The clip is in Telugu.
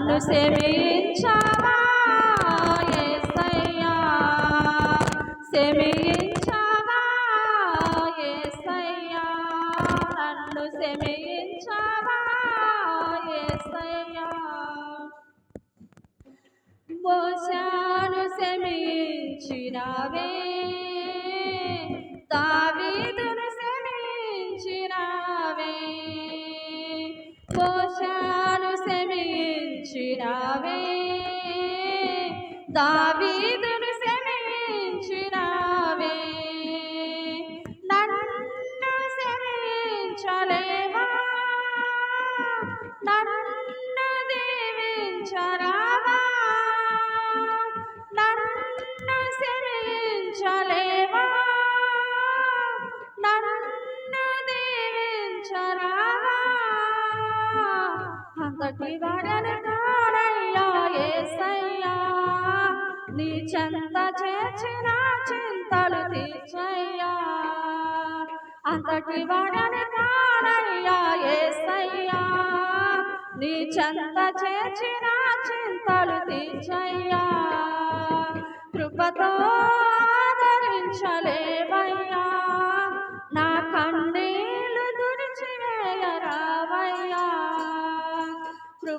నన్ను సేవించావా యేసయ్యా సేవించావా యేసయ్యా నన్ను సేవించావా యేసయ్యా మోసాను శమించినవే దావీదును శమించినవే మోసాను శమించినవే దావీదును శమించినవే. నన్ను శమించలేవా? నన్ను దీవించరావా? నన్ను శమించలేవా? నన్ను దీవించరావా? అంతటి వాడనగా నీ చెంత చేసిన చింతలు తీర్చయ్యా. అంతటి వాడని కాడయ్యా ఏసయ్యా. నీ చెంత చేసిన చింతలు తీర్చయ్యా. కృపతో ఆదరించలే